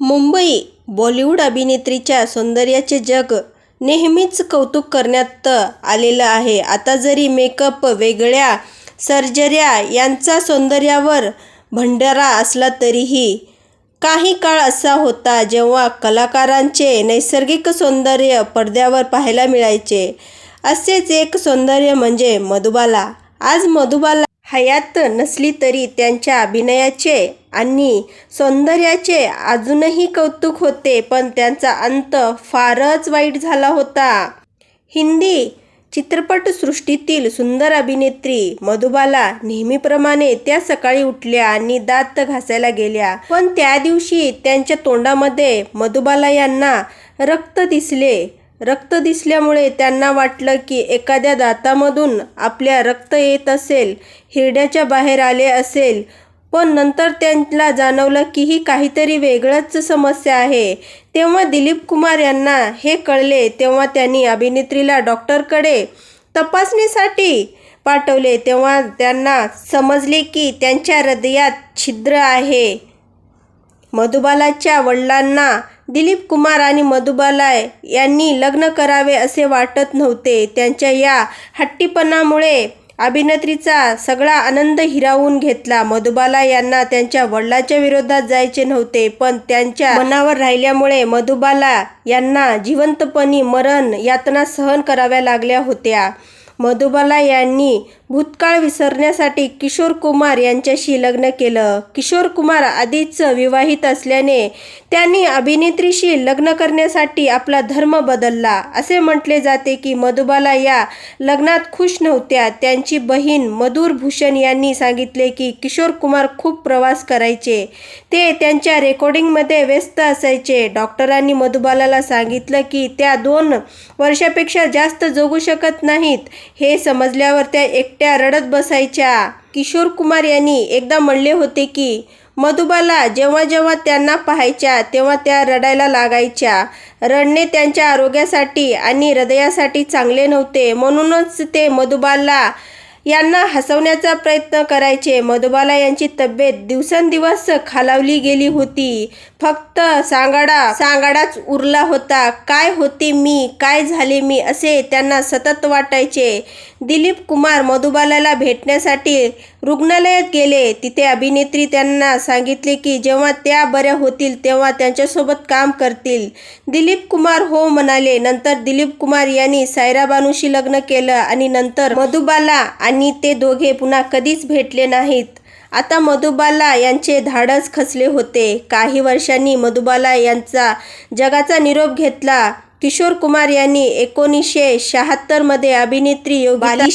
मुंबई बॉलिवूड अभिनेत्रीच्या सौंदर्याचे जग नेहमीच कौतुक करण्यात आलेलं आहे. आता जरी मेकअप, वेगळ्या सर्जऱ्या यांचा सौंदर्यावर भंडारा असला तरीही काही काळ असा होता जेव्हा कलाकारांचे नैसर्गिक सौंदर्य पडद्यावर पाहायला मिळायचे. असेच एक सौंदर्य म्हणजे मधुबाला. आज मधुबाला हयात नसली तरी त्यांच्या अभिनयाचे आणि सौंदर्याचे अजूनही कौतुक होते. पण त्यांचा अंत फारच वाईट झाला होता. हिंदी चित्रपटसृष्टीतील सुंदर अभिनेत्री मधुबाला नेहमीप्रमाणे त्या सकाळी उठल्या आणि दात घासायला गेल्या. पण त्या दिवशी त्यांच्या तोंडामध्ये मधुबाला यांना रक्त दिसले. रक्त दिसल्यामुळे त्यांना वाटलं की एखाद्या दातामधून आपल्या रक्त येत असेल, हिरड्याच्या बाहेर आले असेल. पण नंतर त्यांना जाणवलं की ही काहीतरी वेगळंच समस्या आहे. तेव्हा दिलीप कुमार यांना हे कळले तेव्हा त्यांनी अभिनेत्रीला डॉक्टरकडे तपासणीसाठी पाठवले. तेव्हा त्यांना समजले की त्यांच्या हृदयात छिद्र आहे. मधुबालाच्या वडिलांना दिलीप कुमार आणि मधुबाला यांनी लग्न करावे असे वाटत नव्हते. त्यांच्या या हट्टीपणामुळे अभिनेत्रीचा सगळा आनंद हिरावून घेतला. मधुबाला यांना त्यांच्या वडिलांच्या विरोधात जायचे नव्हते. पण त्यांच्या मनावर राहिल्यामुळे मधुबाला यांना जिवंतपणी मरण यातना सहन कराव्या लागल्या होत्या. मधुबाला यांनी भूतकाळ विसरण्यासाठी किशोर कुमार यांच्याशी लग्न केलं. किशोर कुमार आधीच विवाहित असल्याने त्यांनी अभिनेत्रीशी लग्न करण्यासाठी आपला धर्म बदलला. असे म्हटले जाते की मधुबाला या लग्नात खुश नव्हत्या. त्यांची बहीण मधुर भूषण यांनी सांगितले की किशोर कुमार खूप प्रवास करायचे. ते त्यांच्या रेकॉर्डिंगमध्ये व्यस्त असायचे. डॉक्टरांनी मधुबालाला सांगितलं की त्या दोन वर्षापेक्षा जास्त जगू शकत नाहीत. हे समजल्यावर त्या एक एकट्या रडत बसायच्या. किशोर कुमार यांनी एकदा म्हणले होते की मधुबाला जेव्हा जेव्हा त्यांना पाहायच्या तेव्हा त्या रडायला लागायच्या. रडणे त्यांच्या आरोग्यासाठी आणि हृदयासाठी चांगले नव्हते. म्हणूनच ते मधुबाला यांना हसवण्याचा प्रयत्न करायचे. मधुबाला यांची तब्येत दिवसेंदिवस खालावली गेली होती. फक्त सांगाडा सांगाडाच उरला होता. काय होते मी? काय झाले मी? असे त्यांना सतत वाटायचे. दिलीप कुमार मधुबालाला भेटण्यासाठी रुग्णालयात गेले. तिथे अभिनेत्री त्यांना सांगितले की जेव्हा त्या बऱ्या होतील तेव्हा त्यांच्यासोबत काम करतील. दिलीप कुमार हो म्हणाले. नंतर दिलीप कुमार यांनी सायरा बानूशी लग्न केलं आणि नंतर मधुबाला आणि ते दोघे पुन्हा कधीच भेटले नाहीत. आता मधुबाला यांचे धाडस खचले होते. काही वर्षांनी मधुबाला यांचा जगाचा निरोप घेतला. किशोर कुमार यांनी एकोणीसशे शहात्तरमध्ये अभिनेत्री योगिता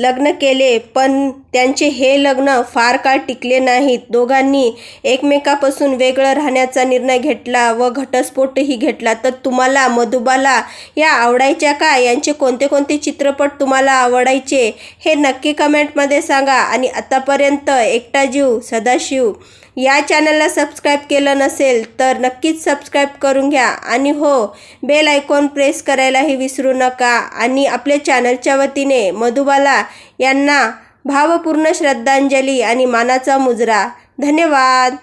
लग्न केले. पण त्यांचे हे लग्न फार काळ टिकले नाही. दोघांनी एकमेकापासून वेगळं राहण्याचा निर्णय घेतला व घटस्फोटही घेतला तर तुम्हाला मधुबाला या आवडायच्या का? यांचे कोणते कोणते चित्रपट तुम्हाला आवडायचे हे नक्की कमेंटमध्ये सांगा. आणि आतापर्यंत एकटा जीव सदाशिव या चॅनलला सबस्क्राईब केलं नसेल तर नक्कीच सबस्क्राईब करून घ्या. आणि हो बेल आयकॉन प्रेस करायलाही विसरू नका. आणि आपल्या चॅनलच्या वतीने मधुबाला यांना भावपूर्ण श्रद्धांजली आणि मानाचा मुजरा. धन्यवाद.